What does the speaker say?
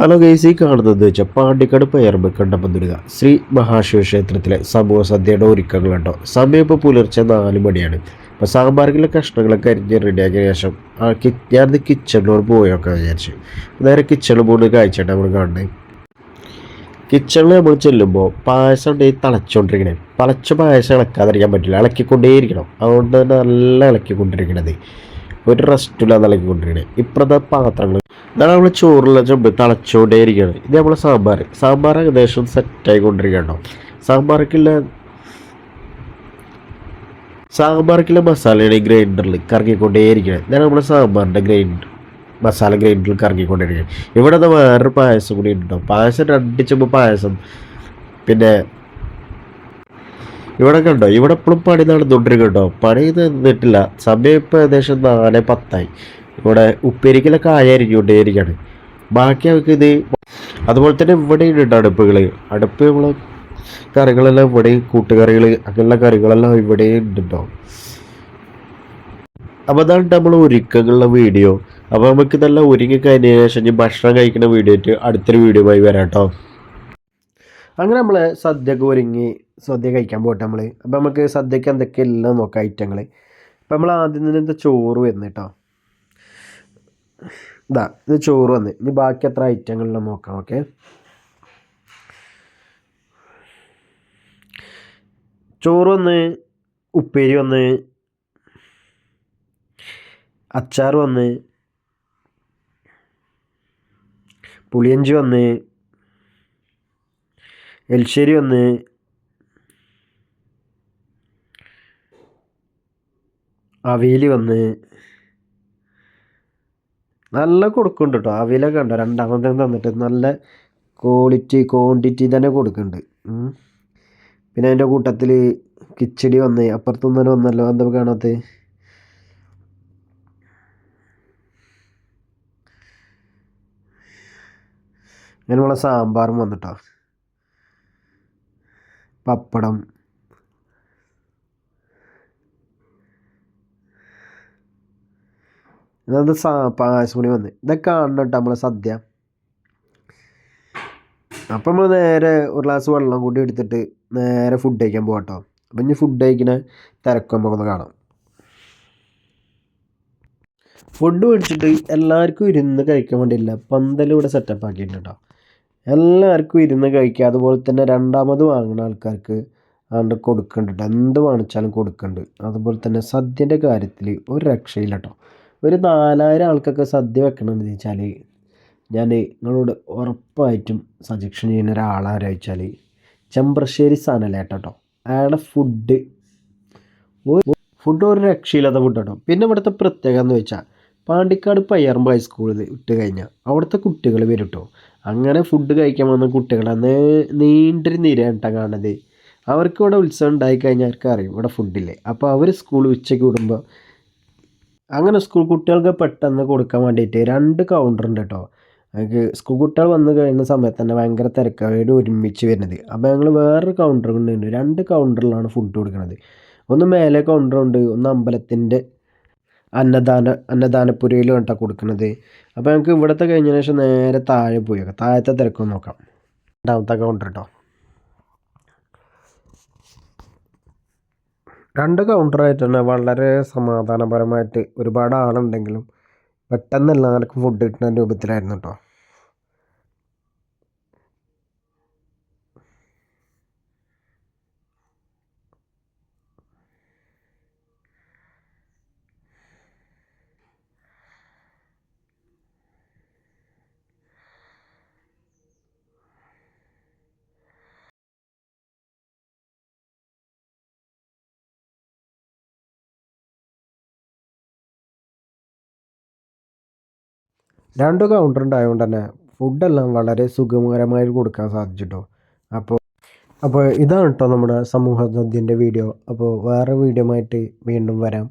Hello guys ഈ കാണുന്നത് വെച്ചാൽ പാണ്ടിക്കാട് കണ്ടപന്തുരുക ശ്രീ ശ്രീ മഹാശിവക്ഷേത്രത്തിലെ സമൂഹ സദ്യയുടെ ഒരുക്കങ്ങളുണ്ടോ? സമയം ഇപ്പോൾ പുലർച്ചെ നാല് മണിയാണ്. അപ്പോൾ സാമ്പാറിലെ കഷ്ണങ്ങളൊക്കെ അരിഞ്ഞ് റെഡിയാക്കിയ ശേഷം ആ കി ഞാനത് കിച്ചണിലോട് പോയൊക്കെ വിചാരിച്ചു. നേരെ കിച്ചണിൽ പോകുന്ന കാഴ്ചയാണ് നമ്മൾ കാണുന്നത് കിച്ചണിൽ നമ്മൾ ചെല്ലുമ്പോൾ പായസം ഉണ്ടെങ്കിൽ തിളച്ചുകൊണ്ടിരിക്കണേ തിളച്ച പായസം ഇളക്കാതിരിക്കാൻ പറ്റില്ല. ഇളക്കിക്കൊണ്ടേയിരിക്കണം. അതുകൊണ്ട് തന്നെ നല്ല ഇളക്കിക്കൊണ്ടിരിക്കണത്. ഒരു റെസ്റ്റില്ലാതെ ഇളക്കിക്കൊണ്ടിരിക്കണേ. ഇപ്പോഴത്തെ പാത്രങ്ങൾ ഇതാണ് നമ്മൾ ചോറുള്ള ചുമ്പ് തിളച്ചുകൊണ്ടേയിരിക്കുകയാണ് ഇത് നമ്മളെ സാമ്പാർ സാമ്പാർ ഏകദേശം സെറ്റായി കൊണ്ടിരിക്കണോ സാമ്പാർക്കുള്ള സാമ്പാർക്കുള്ള ഈ ഗ്രൈൻഡറിൽ കറങ്ങിക്കൊണ്ടേയിരിക്കുന്നത് ഇതാണ് നമ്മുടെ സാമ്പാറിന്റെ ഗ്രൈൻഡർ മസാല ഗ്രൈൻഡറിൽ കറങ്ങിക്കൊണ്ടിരിക്കുന്നത് ഇവിടെ നിന്ന് വേറൊരു പായസം കൂടി ഉണ്ടോ പായസം രണ്ട് ചുമ്പ് പായസം. പിന്നെ ഇവിടെ കണ്ടോ? ഇവിടെ എപ്പോഴും പണി നടന്നുകൊണ്ടിരിക്കുന്നുണ്ടോ പണി നിന്നിട്ടില്ല. സമയം ഇപ്പോൾ ഏകദേശം നാല് പത്തായി. ഇവിടെ ഉപ്പേരിക്കലൊക്കെ കായ അരിഞ്ഞുകൊണ്ടേയിരിക്കുകയാണ് ബാക്കി അവർക്ക് ഇത് അതുപോലെ തന്നെ ഇവിടെ ഉണ്ട് അടുപ്പുകൾ അടുപ്പ് നമ്മൾ കറികളെല്ലാം ഇവിടെ കൂട്ടുകറികൾ അങ്ങനെയുള്ള കറികളെല്ലാം ഇവിടെ ഉണ്ടോ അപ്പോൾ അതാണ് നമ്മൾ ഒരുക്കങ്ങളുള്ള വീഡിയോ. അപ്പോൾ നമുക്ക് നല്ല ഒരുങ്ങി കഴിഞ്ഞതിന് ശേഷം ഇനി ഭക്ഷണം കഴിക്കുന്ന വീഡിയോ ആയിട്ട് അടുത്തൊരു വീഡിയോയുമായി വരാം കേട്ടോ അങ്ങനെ നമ്മൾ സദ്യക്ക് ഒരുങ്ങി സദ്യ കഴിക്കാൻ പോട്ടെ നമ്മൾ അപ്പോൾ നമുക്ക് സദ്യക്ക് എന്തൊക്കെ എല്ലാം നോക്കാം ഐറ്റങ്ങൾ അപ്പോൾ നമ്മൾ ആദ്യം തന്നെ എന്താ ചോറ് വരുന്നത് കേട്ടോ ഇതാ ഇത് ചോറ് വന്ന്. ഇനി ബാക്കി എത്ര ഐറ്റങ്ങളിലും നോക്കാം ഓക്കെ ചോറ് വന്ന് ഉപ്പേരി വന്ന് അച്ചാർ വന്ന് പുളിയഞ്ചി വന്ന് എൽശ്ശേരി വന്ന് അവിയൽ വന്ന് നല്ല കൊടുക്കുന്നുണ്ട് കേട്ടോ അവിയലൊക്കെ ഉണ്ടോ രണ്ടാമത്തെ തന്നിട്ട് നല്ല ക്വാളിറ്റി ക്വാണ്ടിറ്റി തന്നെ കൊടുക്കുന്നുണ്ട്. പിന്നെ അതിന്റെ കൂട്ടത്തിൽ കിച്ചടി വന്ന്. അപ്പുറത്തുനിന്ന് വന്നല്ലോ? എന്താ കാണാത്ത? അങ്ങനെയുള്ള സാമ്പാറും വന്നിട്ടോ. പപ്പടം. സാ പായസം കൂടി വന്ന്. ഇതൊക്കെ കാണണം കേട്ടോ നമ്മളെ സദ്യ. അപ്പം നമ്മൾ നേരെ ഒരു ഗ്ലാസ് വെള്ളം കൂടി എടുത്തിട്ട് നേരെ ഫുഡ് കഴിക്കാൻ പോകാം കേട്ടോ അപ്പം ഇനി ഫുഡ് കഴിക്കണ തിരക്ക് നമുക്കൊന്ന് കാണാം. ഫുഡ് മേടിച്ചിട്ട് എല്ലാവർക്കും ഇരുന്ന് കഴിക്കാൻ വേണ്ടിയില്ല. പന്തൽ ഇവിടെ സെറ്റപ്പ് ആക്കിയിട്ടുണ്ട് കേട്ടോ എല്ലാവർക്കും ഇരുന്ന് കഴിക്കുക. അതുപോലെ തന്നെ രണ്ടാമത് വാങ്ങുന്ന ആൾക്കാർക്ക് അതുകൊണ്ട് കൊടുക്കുന്നുണ്ട് എന്ത് വാങ്ങിച്ചാലും കൊടുക്കുന്നുണ്ട് അതുപോലെ തന്നെ സദ്യന്റെ കാര്യത്തിൽ ഒരു രക്ഷയില്ല കേട്ടോ ഒരു നാലായിരം ആൾക്കൊക്കെ സദ്യ വെക്കണമെന്ന് വെച്ചാൽ ഞാൻ നിങ്ങളോട് ഉറപ്പായിട്ടും സജഷൻ ചെയ്യുന്ന ഒരാളാരാ വെച്ചാൽ ചെമ്പ്രശ്ശേരി സാധനമല്ല കേട്ടോ അയാളുടെ ഫുഡ് ഫുഡ് ഒരു രക്ഷയില്ലാത്ത ഫുഡ് കേട്ടോ പിന്നെ ഇവിടുത്തെ പ്രത്യേകത എന്ന് വെച്ചാൽ പാണ്ടിക്കാട് പയ്യാറമ്പ് ഹൈസ്കൂളിൽ ഇട്ട് കഴിഞ്ഞാൽ അവിടുത്തെ കുട്ടികൾ വരും കേട്ടോ അങ്ങനെ ഫുഡ് കഴിക്കാൻ വന്ന കുട്ടികളെ നീണ്ടൊരു നിര കേട്ടോ കാണുന്നത്. അവർക്ക് ഇവിടെ ഉത്സവം ഉണ്ടായിക്കഴിഞ്ഞാൽ അവർക്ക് അറിയും ഇവിടെ ഫുഡില്ലേ അപ്പോൾ അവർ സ്കൂൾ ഉച്ചയ്ക്ക് വിടുമ്പോൾ അങ്ങനെ സ്കൂൾ കുട്ടികൾക്ക് പെട്ടെന്ന് കൊടുക്കാൻ വേണ്ടിയിട്ട് രണ്ട് കൗണ്ടർ ഉണ്ട് കേട്ടോ ഞങ്ങൾക്ക് സ്കൂൾ കുട്ടികൾ വന്നു കഴിയുന്ന സമയത്ത് തന്നെ ഭയങ്കര തിരക്കായിട്ട് ഒരുമിച്ച് വരുന്നത്. അപ്പോൾ ഞങ്ങൾ വേറൊരു കൗണ്ടർ ഉണ്ട് രണ്ട് കൗണ്ടറിലാണ് ഫുഡ് കൊടുക്കുന്നത് ഒന്ന് മേലെ കൗണ്ടർ ഉണ്ട്. ഒന്ന് അമ്പലത്തിന്റെ അന്നദാന അന്നദാനപ്പുരയിൽ കേട്ടോ കൊടുക്കുന്നത് അപ്പോൾ ഞങ്ങൾക്ക് ഇവിടുത്തെ കഴിഞ്ഞതിന് ശേഷം നേരെ താഴെ പോയി. താഴത്തെ തിരക്കൊന്ന് നോക്കാം. രണ്ടാമത്തെ കൗണ്ടർ കേട്ടോ രണ്ട് കൗണ്ടറായിട്ട് തന്നെ വളരെ സമാധാനപരമായിട്ട് ഒരുപാട് ആളുണ്ടെങ്കിലും പെട്ടെന്ന് എല്ലാവർക്കും ഫുഡ് കിട്ടുന്ന രൂപത്തിലായിരുന്നു കേട്ടോ രണ്ട് കൗണ്ടർ ഉണ്ടായതുകൊണ്ട് തന്നെ ഫുഡെല്ലാം വളരെ സുഖകരമായി കൊടുക്കാൻ സാധിച്ചിട്ടോ. അപ്പോൾ അപ്പോൾ ഇതാണ് കേട്ടോ നമ്മുടെ സമൂഹ സദ്യന്റെ വീഡിയോ അപ്പോൾ വേറെ വീഡിയോ ആയിട്ട് വീണ്ടും വരാം.